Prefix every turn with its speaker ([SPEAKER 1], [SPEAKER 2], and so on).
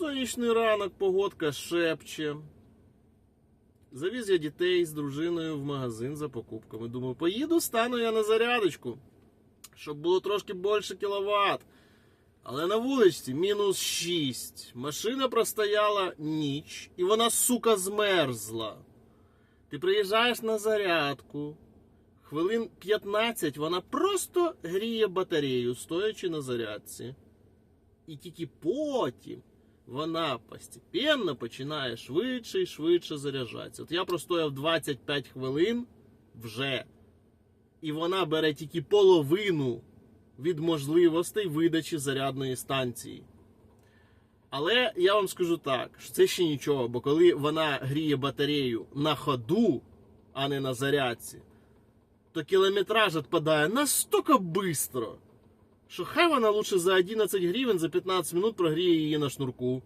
[SPEAKER 1] Сонячний ранок, погодка шепче. Завіз я дітей з дружиною в магазин за покупками. Думаю, поїду, стану я на зарядочку, щоб було трошки більше кіловат. Але на вулиці мінус 6. Машина простояла ніч, і вона, сука, змерзла. Ти приїжджаєш на зарядку. Хвилин 15 вона просто гріє батарею, стоячи на зарядці. І тільки потім вона постепенно починає швидше і швидше заряджатися. От я простояв 25 хвилин вже. І вона бере тільки половину від можливостей видачі зарядної станції. Але я вам скажу так, що це ще нічого, бо коли вона гріє батарею на ходу, а не на зарядці, то кілометраж відпадає настільки швидко, що хай вона лучше за 11 гривень за 15 минут прогріє її на шнурку.